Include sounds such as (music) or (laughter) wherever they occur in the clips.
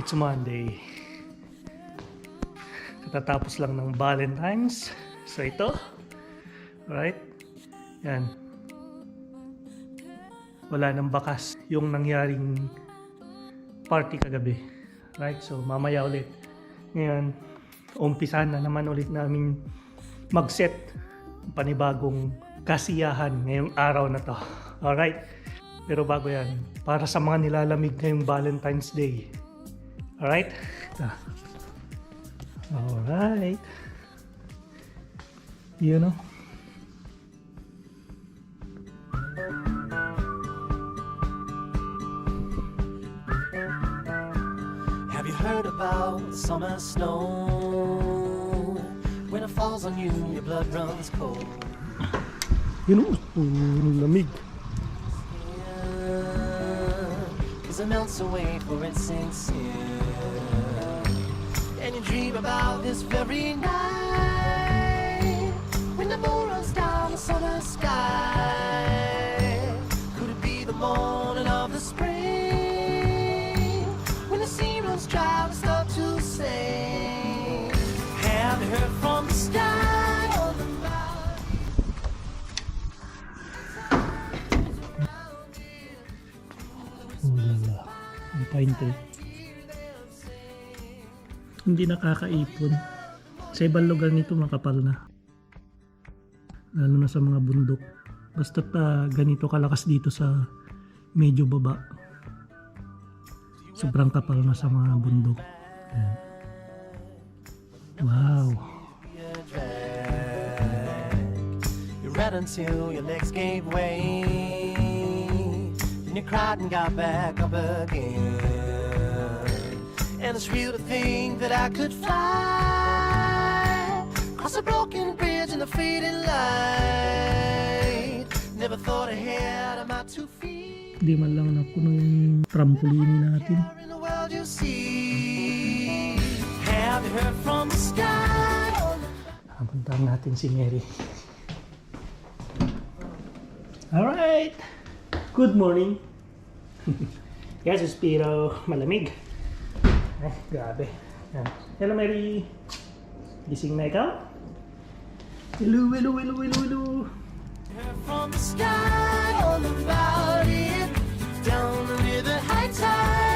It's Monday. Katatapos lang ng Valentine's. So ito. Right? Yan. Wala nang bakas yung nangyaring party kagabi. Right? So mamaya ulit. Ngayon, umpisa na naman ulit namin mag-set ng panibagong kasiyahan ngayong araw na to. Alright? Pero bago yan, para sa mga nilalamig ngayong Valentine's Day. Alright? Ah. Alright. You know? Have you heard about summer snow? When it falls on you, your blood runs cold. Yun know? Oh, lamig. Cause it melts away for it sinks in. Dream about this very night when the moon runs down the summer sky. Could it be the morning of the spring when the sea runs dry and start to sing? Have you heard from the sky. Ang pine tree. Hindi nakakaipon. Sa ibang lugar nito makapal na. Lalo na sa mga bundok. Basta ganito kalakas dito sa medyo baba. Sobrang kapal na sa mga bundok. Wow. You until your legs gave way. Then you cried and got back up again. And it's real to think that I could fly across a broken bridge in the fading light. Never thought ahead of my two feet. Hindi man lang napuno yung trampolini natin. Have you heard from the sky? Puntahan natin si Mary. Alright. Good morning. (laughs) yes, Spiro. Malamig. Ay, grabe. Yan. Hello, Mary. Gising na ikaw? Hello, hello, hello, hello, hello. From the sky, all about it. Down the high tide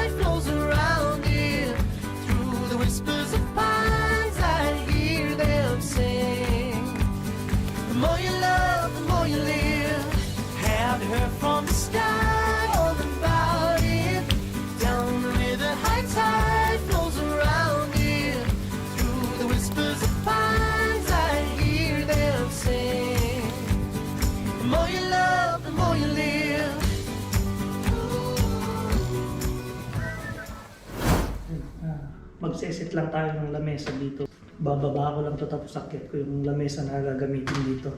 magseset lang tayo ng lamesa dito. Bababa ko lang to tapos sakit ko yung lamesa na gagamitin dito.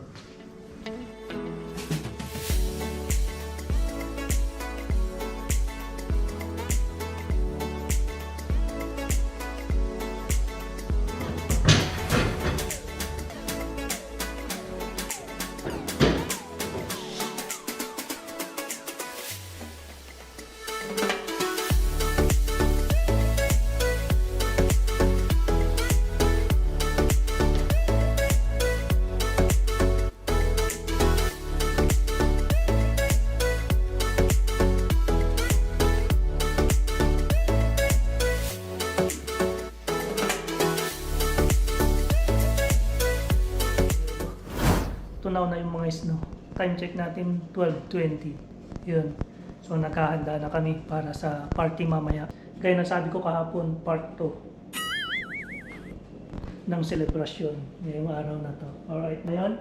Tunaw na yung mga snow. Time check natin 12.20. Yun. So nakahanda na kami para sa party mamaya. Gaya ng sabi ko kahapon, part 2 ng selebrasyon ngayong araw na to. Alright na yun.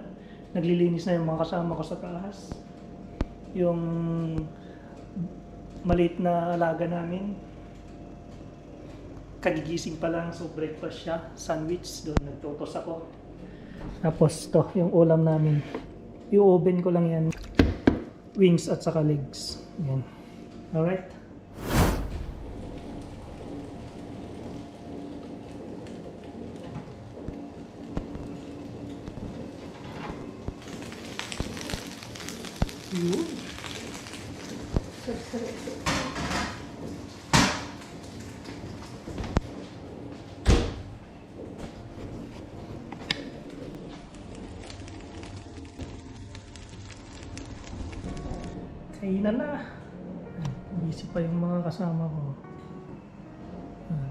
Naglilinis na yung mga kasama ko sa taas. Yung maliit na alaga namin. Kagigising pa lang, so breakfast siya. Sandwich, doon nagtotos ako. Tapos to, yung ulam namin. I-oven ko lang yan. Wings at saka legs. Yan. Alright. Yun. Kainan na. Busy pa yung mga kasama ko. Ah.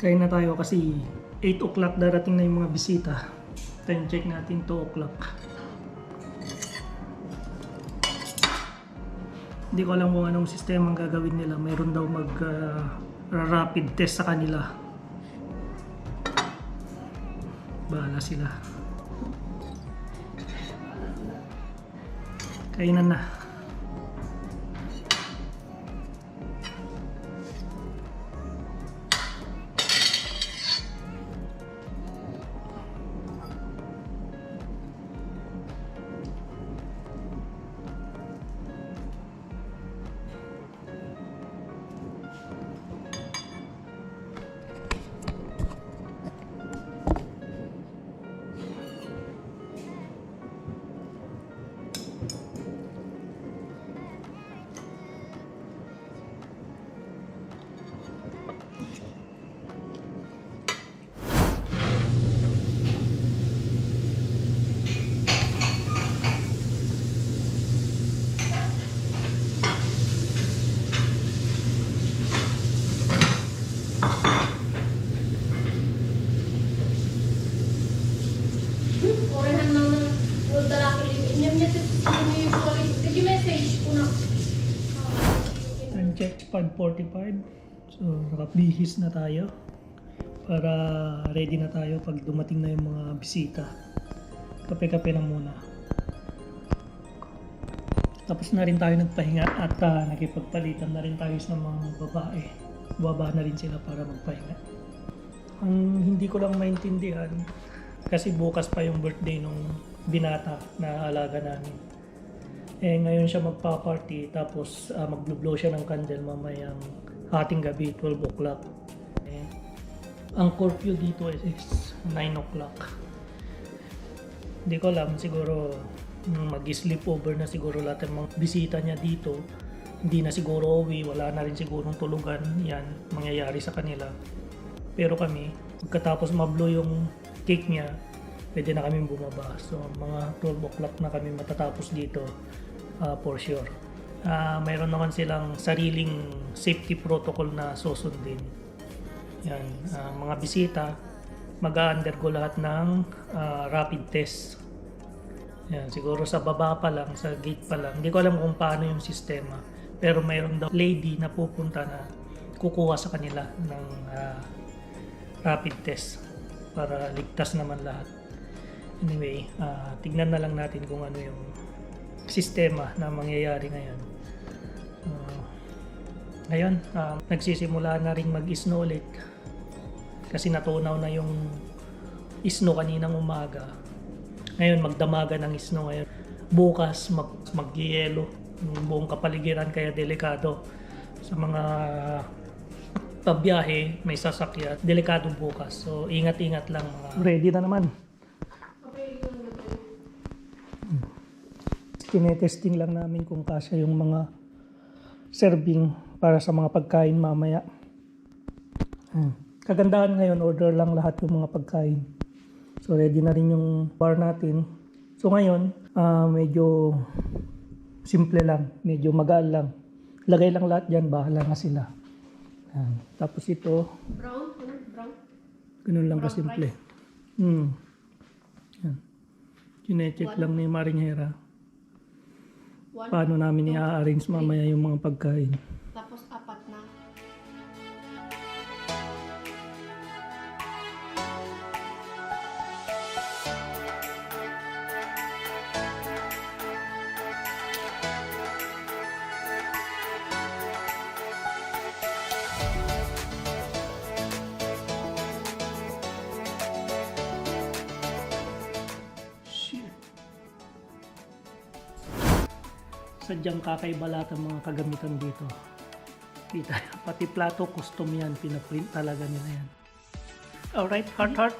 Kain na tayo kasi 8 o'clock darating na yung mga bisita. Time check natin 2 o'clock. Hindi ko alam kung anong sistema ang gagawin nila. Mayroon daw mag ah, rapid test sa kanila. Bahala sila. Kainan na. 5.45. So, nakabihis na tayo. Para ready na tayo pag dumating na yung mga bisita. Kape-kape na muna. Tapos na rin tayo nagpahinga at ah, nakipagpalitan na rin tayo sa mga babae. Baba na rin sila para magpahinga. Ang hindi ko lang maintindihan, kasi bukas pa yung birthday nung binata na alaga namin. Eh ngayon siya magpa-party tapos uh, maglo-blow siya ng candle mamayang hating gabi 12 o'clock. Eh, ang curfew dito is, is 9 o'clock. Hindi ko alam siguro mag-sleep over na siguro lahat ng mga bisita niya dito. Hindi na siguro uwi, wala na rin sigurong tulugan. Yan, mangyayari sa kanila. Pero kami, pagkatapos mablow yung cake niya, pwede na kami bumaba. So, mga 12 o'clock na kami matatapos dito ah, for sure. Ah, mayroon naman silang sariling safety protocol na susundin. Yan, ah, mga bisita, mag-undergo lahat ng ah, rapid test. Yan, siguro sa baba pa lang, sa gate pa lang. Hindi ko alam kung paano yung sistema. Pero mayroon daw lady na pupunta na kukuha sa kanila ng ah, rapid test para ligtas naman lahat. Anyway, ah, tignan na lang natin kung ano yung sistema na mangyayari ngayon. Ah, ngayon, ah, nagsisimula na rin mag-snow ulit kasi natunaw na yung snow kaninang umaga. Ngayon, magdamaga ng snow ngayon. Bukas, mag magyelo yung buong kapaligiran kaya delikado sa mga pabiyahe, may sasakyan, delikado bukas. So, ingat-ingat lang. Ready na naman. Tinetesting lang namin kung kasya yung mga serving para sa mga pagkain mamaya. Hmm. Kagandahan ngayon, order lang lahat yung mga pagkain. So ready na rin yung bar natin. So ngayon, ah, medyo simple lang, medyo magaan lang. Lagay lang lahat dyan, bahala na sila. Yan. Tapos ito, brown ano brown ganun lang Brown kasimple. Hmm. Yan. Chinecheck lang ni Marinera one paano namin i-arrange mamaya yung mga pagkain. Sadyang kakaiba lahat ang mga kagamitan dito. Kita, pati plato, custom yan. Pinaprint talaga nila yan. Alright, heart heart.